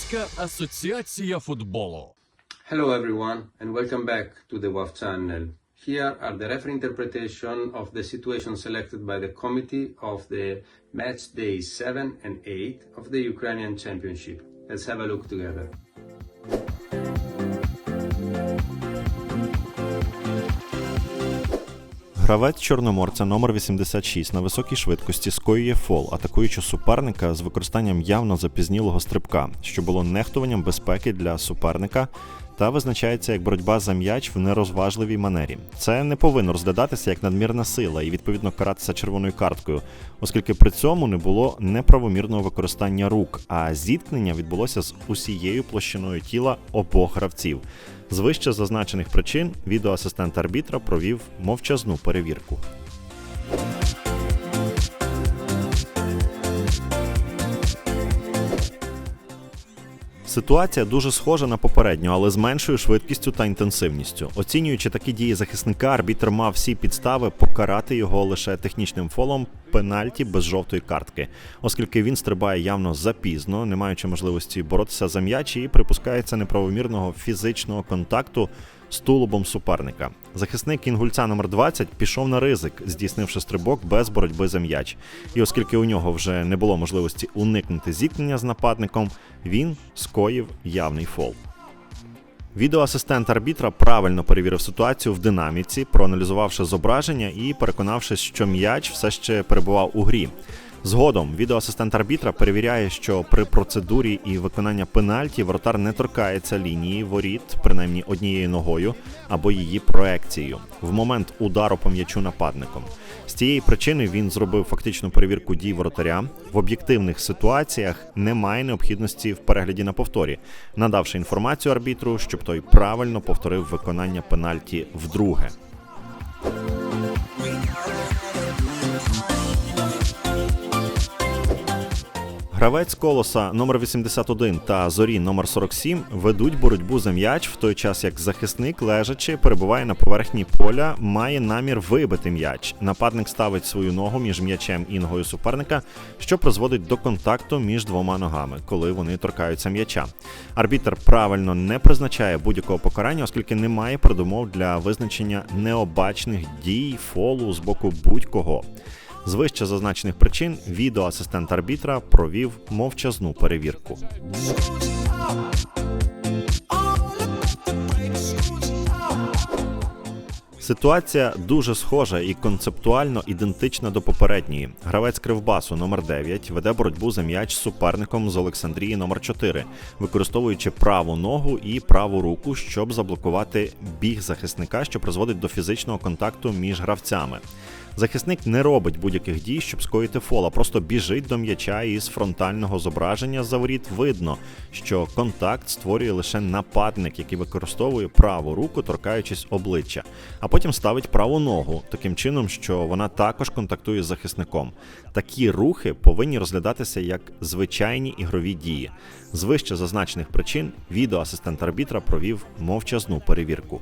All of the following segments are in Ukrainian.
Українська асоціація футболу. Hello everyone and welcome back to the WAF channel. Here are the referee interpretation of the situation selected by the committee of the match days 7 and 8 of the Ukrainian Championship. Let's have a look together. Гравець Чорноморця номер 86 на високій швидкості скоює фол, атакуючи суперника з використанням явно запізнілого стрибка, що було нехтуванням безпеки для суперника та визначається як боротьба за м'яч в нерозважливій манері. Це не повинно розглядатися як надмірна сила і відповідно каратися червоною карткою, оскільки при цьому не було неправомірного використання рук, а зіткнення відбулося з усією площиною тіла обох гравців. З вище зазначених причин відеоасистент арбітра провів мовчазну перевірку. Ситуація дуже схожа на попередню, але з меншою швидкістю та інтенсивністю. Оцінюючи такі дії захисника, арбітр мав всі підстави покарати його лише технічним фолом пенальті без жовтої картки, оскільки він стрибає явно запізно, не маючи можливості боротися за м'яч і припускається неправомірного фізичного контакту з тулубом суперника. Захисник інгульця номер 20 пішов на ризик, здійснивши стрибок без боротьби за м'яч. І оскільки у нього вже не було можливості уникнути зіткнення з нападником, він скоїв явний фол. Відеоасистент арбітра правильно перевірив ситуацію в динаміці, проаналізувавши зображення і переконавшись, що м'яч все ще перебував у грі. Згодом відеоасистент арбітра перевіряє, що при процедурі і виконання пенальті вратар не торкається лінії воріт, принаймні однією ногою або її проекцією в момент удару по м'ячу нападником. З цієї причини він зробив фактичну перевірку дій воротаря. В об'єктивних ситуаціях немає необхідності в перегляді на повторі, надавши інформацію арбітру, щоб той правильно повторив виконання пенальті вдруге. Гравець колоса номер 81 та зорі номер 47 ведуть боротьбу за м'яч, в той час як захисник, лежачи, перебуває на поверхні поля, має намір вибити м'яч. Нападник ставить свою ногу між м'ячем і ногою суперника, що призводить до контакту між двома ногами, коли вони торкаються м'яча. Арбітр правильно не призначає будь-якого покарання, оскільки немає передумов для визначення необачних дій фолу з боку будь-кого. З вище зазначених причин відеоасистент арбітра провів мовчазну перевірку. Ситуація дуже схожа і концептуально ідентична до попередньої. Гравець Кривбасу номер 9 веде боротьбу за м'яч з суперником з Олександрії номер 4 використовуючи праву ногу і праву руку, щоб заблокувати біг захисника, що призводить до фізичного контакту між гравцями. Захисник не робить будь-яких дій, щоб скоїти фол, а просто біжить до м'яча і з фронтального зображення за воріт видно, що контакт створює лише нападник, який використовує праву руку, торкаючись обличчя, а потім ставить праву ногу, таким чином, що вона також контактує з захисником. Такі рухи повинні розглядатися як звичайні ігрові дії. З вище зазначених причин відеоасистент арбітра провів мовчазну перевірку.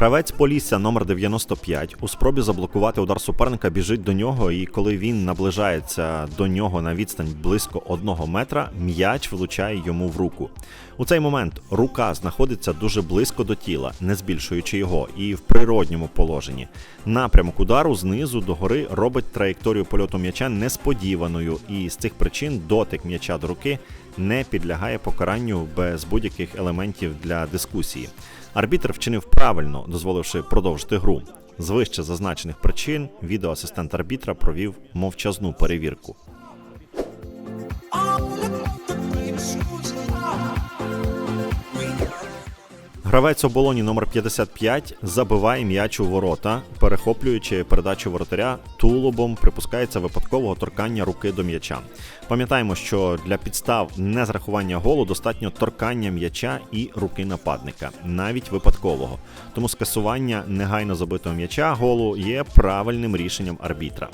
Гравець Полісся номер 95 у спробі заблокувати удар суперника біжить до нього, і коли він наближається до нього на відстань близько одного метра, м'яч влучає йому в руку. У цей момент рука знаходиться дуже близько до тіла, не збільшуючи його, і в природньому положенні. Напрямок удару знизу до гори робить траєкторію польоту м'яча несподіваною, і з цих причин дотик м'яча до руки не підлягає покаранню без будь-яких елементів для дискусії. Арбітр вчинив правильно, дозволивши продовжити гру. З вище зазначених причин відеоасистент арбітра провів мовчазну перевірку. Гравець оболоні номер 55 забиває м'яч у ворота, перехоплюючи передачу воротаря тулубом, припускається випадкового торкання руки до м'яча. Пам'ятаємо, що для підстав незрахування голу достатньо торкання м'яча і руки нападника, навіть випадкового. Тому скасування негайно забитого м'яча голу є правильним рішенням арбітра.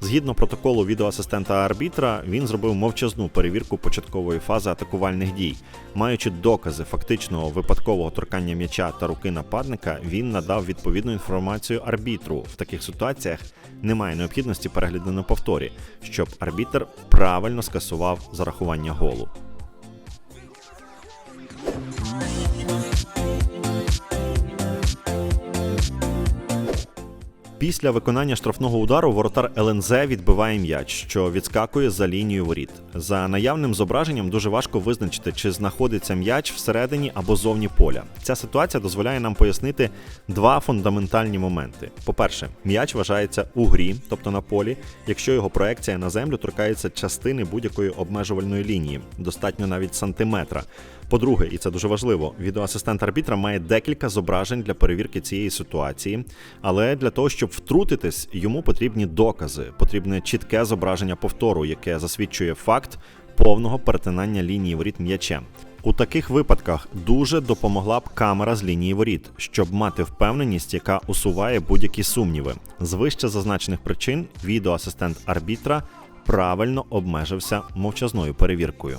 Згідно протоколу відеоасистента арбітра, він зробив мовчазну перевірку початкової фази атакувальних дій, маючи докази фактичного випадкового торкання перебування м'яча та руки нападника, він надав відповідну інформацію арбітру. В таких ситуаціях немає необхідності перегляду на повторі, щоб арбітр правильно скасував зарахування голу. Після виконання штрафного удару воротар ЛНЗ відбиває м'яч, що відскакує за лінію воріт. За наявним зображенням дуже важко визначити, чи знаходиться м'яч всередині або зовні поля. Ця ситуація дозволяє нам пояснити два фундаментальні моменти. По-перше, м'яч вважається у грі, тобто на полі, якщо його проекція на землю торкається частини будь-якої обмежувальної лінії, достатньо навіть сантиметра. По-друге, і це дуже важливо, відеоасистент арбітра має декілька зображень для перевірки цієї ситуації, але для того, щоб втрутитись, йому потрібні докази, потрібне чітке зображення повтору, яке засвідчує факт повного перетинання лінії воріт м'ячем. У таких випадках дуже допомогла б камера з лінії воріт, щоб мати впевненість, яка усуває будь-які сумніви. З вище зазначених причин відеоасистент арбітра правильно обмежився мовчазною перевіркою.